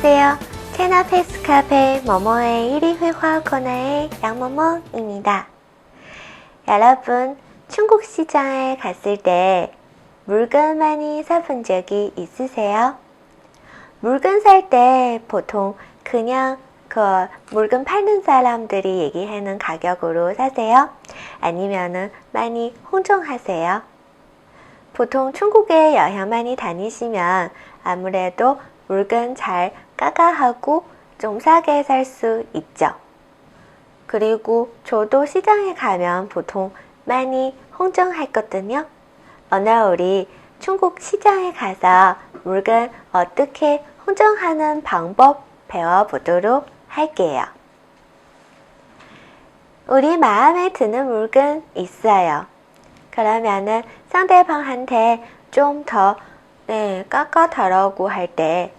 차이나 페이스 카페 모모의 1위 회화 코너의 양모모입니다. 여러분, 중국 시장에 갔을 때 물건 많이 사본 적이 있으세요? 물건 살 때 보통 그냥 그 물건 파는 사람들이 얘기하는 가격으로 사세요? 아니면은 많이 홍정하세요? 보통 중국에 여행 많이 다니시면 아무래도 물건 잘 까가하고 좀 싸게 살 수 있죠. 그리고 저도 시장에 가면 보통 많이 홍정했거든요. 오늘 우리 중국 시장에 가서 물건 어떻게 홍정하는 방법 배워보도록 할게요. 우리 마음에 드는 물건 있어요. 그러면은 상대방한테 좀더 네, 깎아달라고 할 때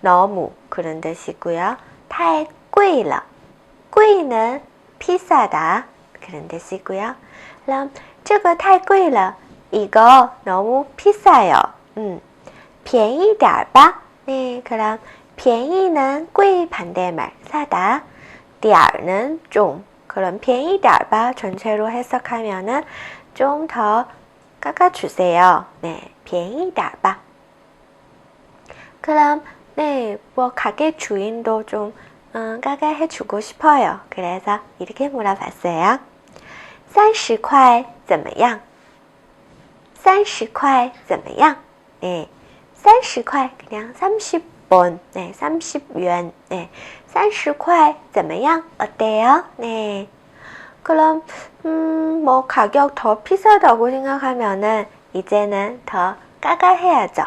너무 그런 뜻이고요. 太贵了. 贵는 비싸다 그런 뜻이고요. 그럼 这个太贵了. 이거 너무 비싸요. 음. 便宜点吧. 네, 그럼 便宜는 贵 반대말 사다. 点는 좀. 그럼 便宜点吧 전체로 해석하면은 좀 더 깎아주세요. 네, 便宜点吧. 그럼 네, 뭐 가게 주인도 좀 음, 깎아해주고 싶어요. 그래서 이렇게 물어봤어요. 30块怎么样?30块怎么样? 네, 30块 그냥 30원, 네, 30원, 네, 30块怎么样? 어때요? 네. 그럼 음, 뭐 가격 더 비싸다고 생각하면은 이제는 더 까가해야죠.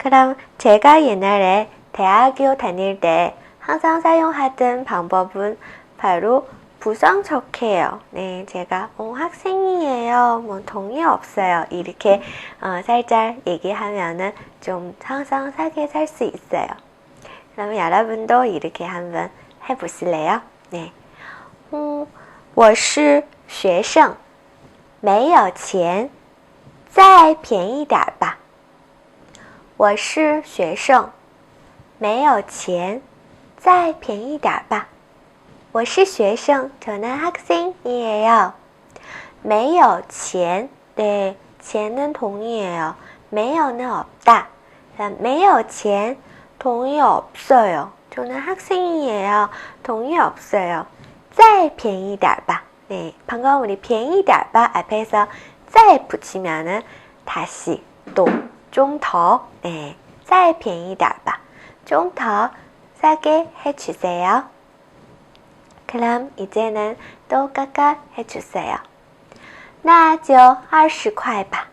그럼 제가 옛날에 대학교 다닐 때 항상 사용하던 방법은 바로 부정적해요. 네, 제가 어, 학생이에요. 뭐 동의 없어요. 이렇게 어, 살짝 얘기하면은 좀 항상 사게 살 수 있어요. 그러면 여러분도 이렇게 한번 해보실래요? 네. 음, 我是学生，没有钱，再便宜点吧。 我是学生，没有钱，再便宜点吧。我是学生，저는학생이에요。没有钱，对，钱는돈이에요没有는없다没有钱，돈이없어요저는학생이에요돈이없어요再便宜点吧。 네, 방금 우리 便宜点吧 앞에서 再 붙이면은 다시 또 좀 더, 네, 再便宜点吧. 좀 더 싸게 해주세요. 그럼 이제는 또 깎아 해주세요. 那就 20块 바.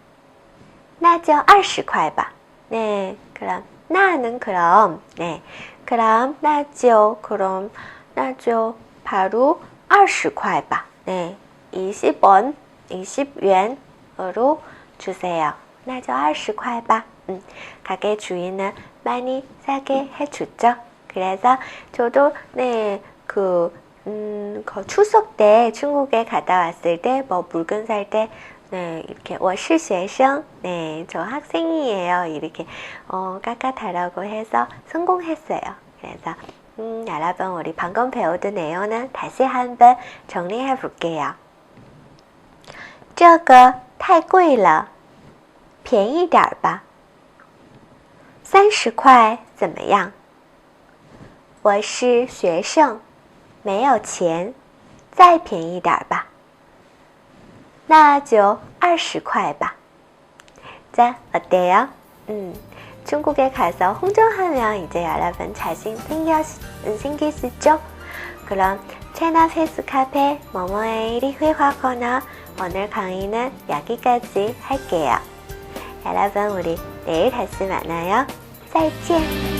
那就 20块 바. 네, 그럼 나는 그럼, 네, 그럼 那就 그럼 那就 바로 20块 바. 네, 20원, 20元으로 주세요. 那就 20块 바. 음, 가게 주인은 많이 싸게 해주죠. 그래서 저도 네, 그, 음, 그 추석 때 중국에 갔다 왔을 때 뭐 물건 살 때 네, 이렇게 我是学生, 네, 저 학생이에요. 이렇게 어, 깎아달라고 해서 성공했어요. 그래서 음, 여러분 우리 방금 배우던 내용은 다시 한번 정리해 볼게요. 这个太贵了， 便宜点吧。三十块怎么样？我是学生，没有钱，再便宜点吧。那就二十块吧。자 어때요 음, 중국에 가서 홍정하면 이제 여러분 자신 생겨, 생길 수 있죠? 그럼 채널 페이스 카페 모모의 1위 회화 코너 오늘 강의는 여기까지 할게요. 여러분 우리 내일 다시 만나요. 再见。